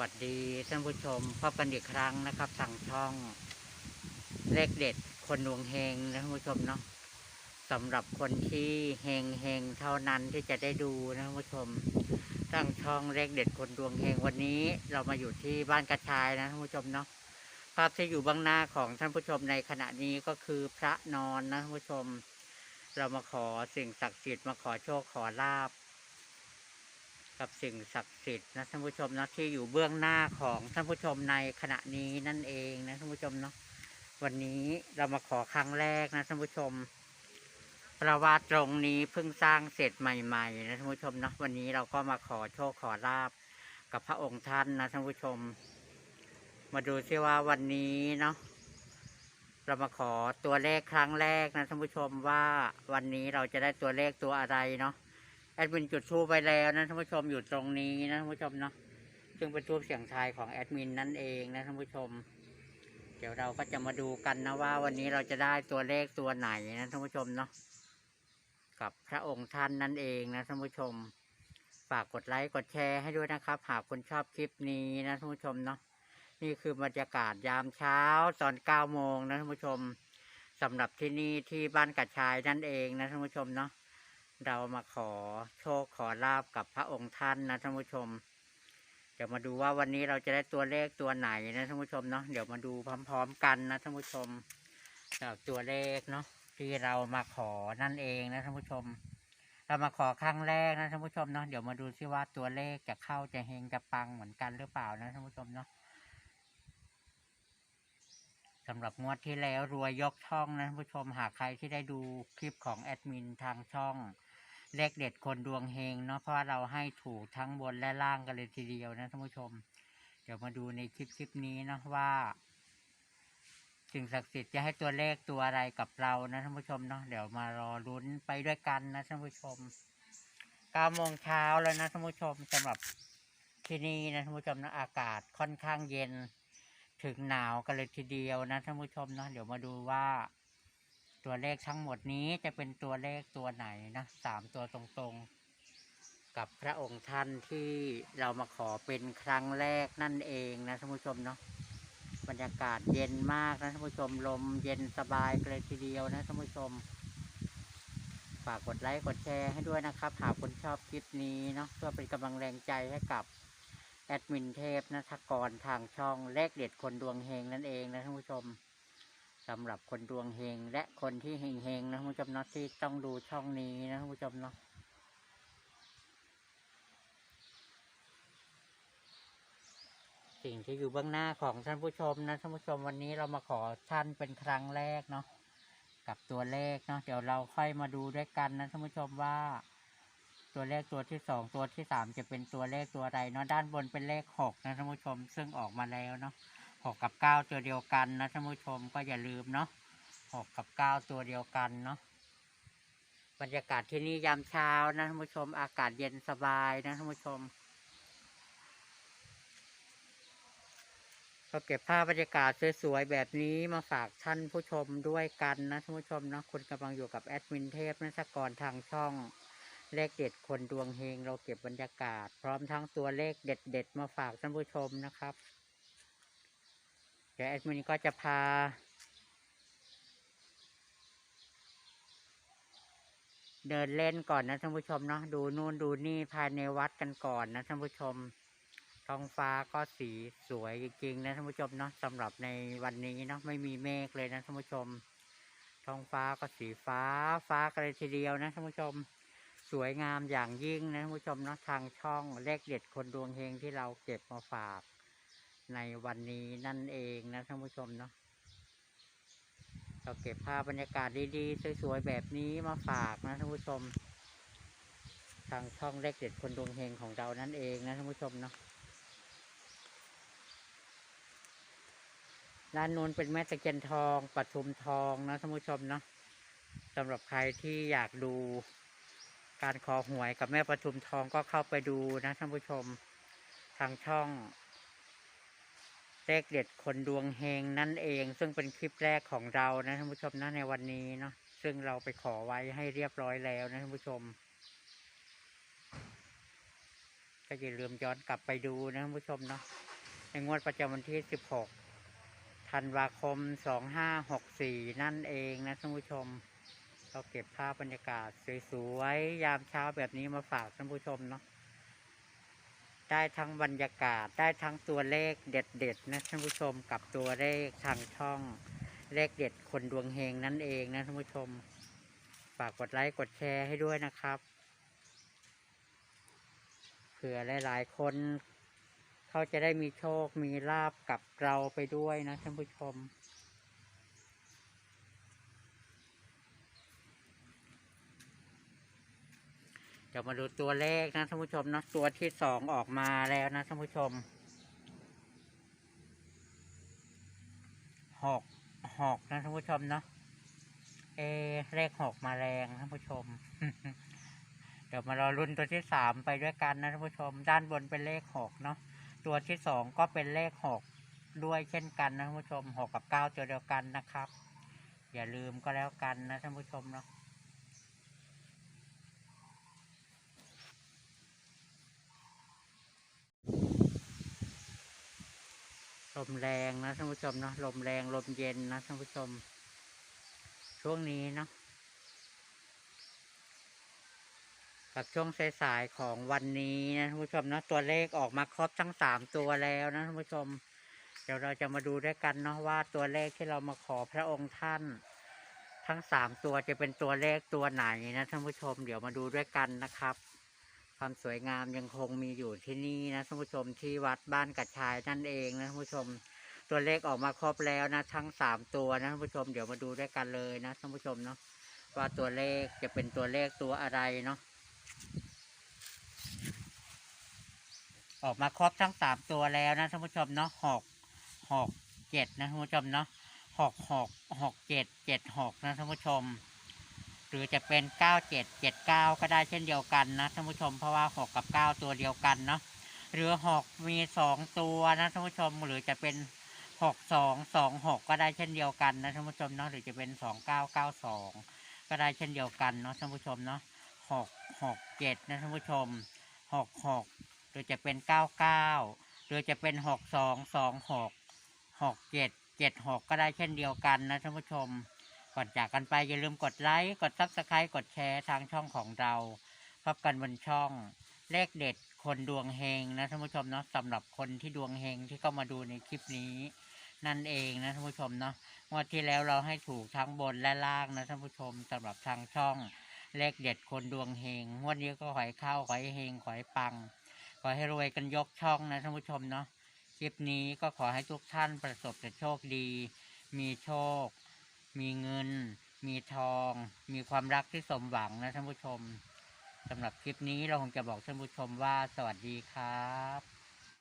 วัสดีท่านผู้ชมพบกันอีกครั้งนะครับทางช่องเลขเด็ด คนดวงเฮงนะท่านผู้ชมเนาะสำหรับคนที่เฮงเฮงเท่านั้นที่จะได้ดูนะท่านผู้ชมทางช่องเลขเด็ดคนดวงเฮงวันนี้ เรามาอยู่ที่บ้านกระชายนะท่านผู้ชมเนาะภาพที่อยู่เบ้างหน้าของท่านผู้ชมในขณะนี้ก็คือพระนอนนะท่านผู้ชม เรามาขอสิ่งศักดิ์สิทธิ์มาขอโชคขอลาบ กับสิ่งศักดิ์สิทธิ์นะท่านผู้ชมนะที่อยู่เบื้องหน้าของท่านผู้ชมในขณะนี้นั่นเองนะท่านผู้ชมเนาะวันนี้เรามาขอครั้งแรกนะท่านผู้ชมเพราะว่าตรงนี้เพิ่งสร้างเสร็จใหม่ๆนะท่านผู้ชมเนาะวันนี้เราก็มาขอโชคขอลาบกับพระองค์ท่านนะท่านผู้ชม มาดูซิว่าวันนี้เนาะเรามาขอตัวเลขครั้งแรกนะท่านผู้ชมว่าวันนี้เราจะได้ตัวเลขตัวอะไรเนาะ แอดมินจุดทูปไปแล้วนะท่านผู้ชมอยู่ตรงนี้นะท่านผู้ชมเนาะซึ่งเป็นทูปเสียงทายของแอดมินนั่นเองนะท่านผู้ชม เดี๋ยวเราก็จะมาดูกันนะว่าวันนี้เราจะได้ตัวเลขตัวไหนนะท่านผู้ชมเนาะกับพระองค์ท่านนั่นเองนะท่านผู้ชม ฝากกดไลค์กดแชร์ให้ด้วยนะครับ หากคุณชอบคลิปนี้นะท่านผู้ชมเนาะนี่คือบรรยากาศยามเช้าตอนเก้าโมงนะท่านผู้ชมสำหรับที่นี่ที่บ้านกัดชายนั่นเองนะท่านผู้ชมเนาะ เรามาขอโชคขอลาบกับพระองค์ท่านนะท่านผู้ชม เดี๋ยวมาดูว่าวันนี้เราจะได้ตัวเลขตัวไหนนะท่านผู้ชมเนาะเดี๋ยวมาดูพร้อม ๆ กันนะท่านผู้ชมจากตัวเลขเนาะที่เรามาขอนั่นเองนะท่านผู้ชม เรามาขอครั้งแรกนะท่านผู้ชมเนาะเดี๋ยวมาดูซิว่าตัวเลขจะเข้าจะเฮงจะปังเหมือนกันหรือเปล่านะท่านผู้ชมเนาะสำหรับงวดที่แล้วรวยยกช่องนะท่านผู้ชมหากใครที่ได้ดูคลิปของแอดมินทางช่อง เลขเด็ดคนดวงเฮงเนาะเพราะว่าเราให้ถูกทั้งบนและล่างกันเลยทีเดียวนะท่านผู้ชม เดี๋ยวมาดูในคลิปคลิปนี้นะว่าสิ่งศักดิ์สิทธิ์จะให้ตัวเลขตัวอะไรกับเรานะท่านผู้ชมเนาะเดี๋ยวมารอลุ้นไปด้วยกันนะท่านผู้ชมเก้าโมงเช้าแล้วนะท่านผู้ชมสำหรับที่นี่นะท่านผู้ชมนะอากาศค่อนข้างเย็น ถึงหนาวกันเลยทีเดียวนะท่านผู้ชมเนาะเดี๋ยวมาดูว่า ตัวเลขทั้งหมดนี้จะเป็นตัวเลขตัวไหนนะสามตัวตรงๆ กับพระองค์ท่านที่เรามาขอเป็นครั้งแรกนั่นเองนะท่านผู้ชมเนาะบรรยากาศเย็นมากนะท่านผู้ชมลมเย็นสบายเลยทีเดียวนะท่านผู้ชม ฝากกดไลค์กดแชร์ให้ด้วยนะครับหากคุณชอบคลิปนี้เนาะเพื่อเป็นกำลังแรงใจให้กับแอดมินเทพนัทกรทางช่องเลขเด็ดคนดวงเฮงนั่นเองนะท่านผู้ชม สำหรับคนดวงเฮงและคนที่เฮงเฮงนะผู้ชมเนาะที่ต้องดูช่องนี้นะผู้ชมเนาะสิ่งที่อยู่เบื้องหน้าของท่านผู้ชมนะท่านผู้ชมวันนี้เรามาขอท่านเป็นครั้งแรกเนาะกับตัวเลขเนาะเดี๋ยวเราค่อยมาดูด้วยกันนะท่านผู้ชมว่า ตัวเลขตัวที่สองตัวที่สามจะเป็นตัวเลขตัวใดเนาะด้านบนเป็นเลขหกนะท่านผู้ชมซึ่งออกมาแล้วเนาะ หกกับเก้าตัวเดียวกันนะท่านผู้ชมก็อย่าลืมเนาะหกกับเก้าตัวเดียวกันเนาะบรรยากาศที่นี่ยามเช้านะท่านผู้ชม อากาศเย็นสบายนะท่านผู้ชมก็เก็บภาพบรรยากาศสวยๆแบบนี้มาฝากท่านผู้ชมด้วยกันนะท่านผู้ชมนะคุณกำลังอยู่กับแอดมินเทพนักกรทางช่องเลขเด็ดคนดวงเฮงเราเก็บบรรยากาศ พร้อมทั้งตัวเลขเด็ด ๆ มาฝากท่านผู้ชมนะครับ เดี๋ยวแอดมินก็จะพา เดินเล่นก่อนนะท่านผู้ชมเนาะดูนู่นดูนี่ภายในวัดกันก่อนนะท่านผู้ชมท้องฟ้าก็สีสวยจริงๆนะท่านผู้ชมเนาะสำหรับในวันนี้เนาะไม่มีเมฆเลยนะท่านผู้ชมท้องฟ้าก็สีฟ้าฟ้ากันเลยทีเดียวนะท่านผู้ชมสวยงามอย่างยิ่งนะท่านผู้ชมเนาะทางช่องเลขเด็ดคนดวงเฮงที่เราเก็บมาฝาก ในวันนี้นั่นเองนะท่านผู้ชมเนาะเราเก็บภาพบรรยากาศดีๆสวยๆแบบนี้มาฝากนะท่านผู้ชม ทางช่องเลขเด็ดคนดวงเฮงของเรานั่นเองนะท่านผู้ชมเนาะด้านนู้นเป็นแม่ตะเคียนทองปทุมทองนะท่านผู้ชมเนาะสำหรับใครที่อยากดูการขอหวยกับแม่ปทุมทองก็เข้าไปดูนะท่านผู้ชม ทางช่อง เลขเด็ดคนดวงเฮงนั่นเอง ซึ่งเป็นคลิปแรกของเรานะท่านผู้ชมนะในวันนี้เนาะซึ่งเราไปขอไว้ให้เรียบร้อยแล้วนะท่านผู้ชม ก็อย่าลืมย้อนกลับไปดูนะท่านผู้ชมเนาะในงวดประจำวันที่ 16 ธันวาคม 2564 นั่นเองนะท่านผู้ชม เราเก็บภาพบรรยากาศสวยๆยามเช้าแบบนี้มาฝากท่านผู้ชมเนาะ ได้ทั้งบรรยากาศได้ทั้งตัวเลขเด็ดๆนะท่านผู้ชมกับตัวเลขทางช่องเลขเด็ดคนดวงเฮงนั่นเองนะท่านผู้ชม ฝากกดไลค์กดแชร์ให้ด้วยนะครับเผื่อหลายๆ คนเขาจะได้มีโชคมีลาบกับเราไปด้วยนะท่านผู้ชม เดี๋ยวมาดูตัวเลขนะท่านผู้ชมนะตัวที่สองออกมาแล้วนะท่านผู้ชมหกหกนะท่านผู้ชมเนาะเอเลขหกมาแรงท่านผู้ชม เดี๋ยวมารอรุ่นตัวที่สามไปด้วยกันนะท่านผู้ชม ด้านบนเป็นเลขหกเนาะตัวที่สองก็เป็นเลขหกด้วยเช่นกันนะท่านผู้ชมหกกับเก้าตัวเดียวกันนะครับ อย่าลืมก็แล้วกันนะท่านผู้ชมเนาะ มแรงนะท่านผู้ชมเนาะลมแรงลมเย็นนะท่านผู้ชม ช่วงนี้เนาะกับช่วงสายๆของวันนี้นะท่านผู้ชมเนาะตัวเลขออกมาครบทั้งสามตัวแล้วนะท่านผู้ชม เดี๋ยวเราจะมาดูด้วยกันเนาะว่าตัวเลขที่เรามาขอพระองค์ท่าน ทั้งสามตัวจะเป็นตัวเลขตัวไหนนะท่านผู้ชม เดี๋ยวมาดูด้วยกันนะครับ ความสวยงามยังคงมีอยู่ที่นี่นะท่านผู้ชมที่วัดบ้านกัดชายนั่นเองนะท่านผู้ชมตัวเลขออกมาครบแล้วนะ ทั้งสามตัวนะท่านผู้ชมเดี๋ยวมาดูด้วยกันเลยนะท่านผู้ชมเนาะว่าตัวเลขจะเป็นตัวเลขตัวอะไรเนาะออกมาครบทั้งสามตัวแล้วนะท่านผู้ชมเนาะหกหกเจ็ดนะท่านผู้ชมเนาะหกหกหกเจ็ดเจ็ดหกนะท่านผู้ชม หรือจะเป็นเก้าเจ็ดเจ็ดเก้าก็ได้เช่นเดียวกันนะท่านผู้ชมเพราะว่าหกกับเก้าตัวเดียวกันเนาะหรือหกมีสองตัวนะท่านผู้ชมหรือจะเป็นหกสองสองหกก็ได้เช่นเดียวกันนะท่านผู้ชมเนาะหรือจะเป็นสองเก้าเก้าสองก็ได้เช่นเดียวกันเนาะท่านผู้ชมเนาะหกหกเจ็ดนะท่านผู้ชมหกหกหรือจะเป็นเก้าเก้าหรือจะเป็นหกสองสองหกหกเจ็ดเจ็ดหกก็ได้เช่นเดียวกันนะท่านผู้ชม ก่อนจากกันไปอย่าลืมกดไลค์ กดซับสไครต์กดแชร์ทางช่องของเราพบกันบนช่องเลขเด็ดคนดวงเฮงนะท่านผู้ชมเนาะสำหรับคนที่ดวงเฮงที่เข้ามาดูในคลิปนี้ นั่นเองนะท่านผู้ชมเนาะงวดที่แล้วเราให้ถูกทั้งบนและล่างนะท่านผู้ชมสำหรับทางช่องเลขเด็ดคนดวงเฮงงวดนี้ก็ขอให้เข้าขอให้เฮงขอให้ปัง ขอให้รวยกันยกช่องนะท่านผู้ชมเนาะคลิปนี้ก็ขอให้ทุกท่านประสบแต่โชคดี มีโชค มีเงิน มีทอง มีความรักที่สมหวังนะท่านผู้ชมสำหรับคลิปนี้เราคงจะบอกท่านผู้ชมว่าสวัสดีครับ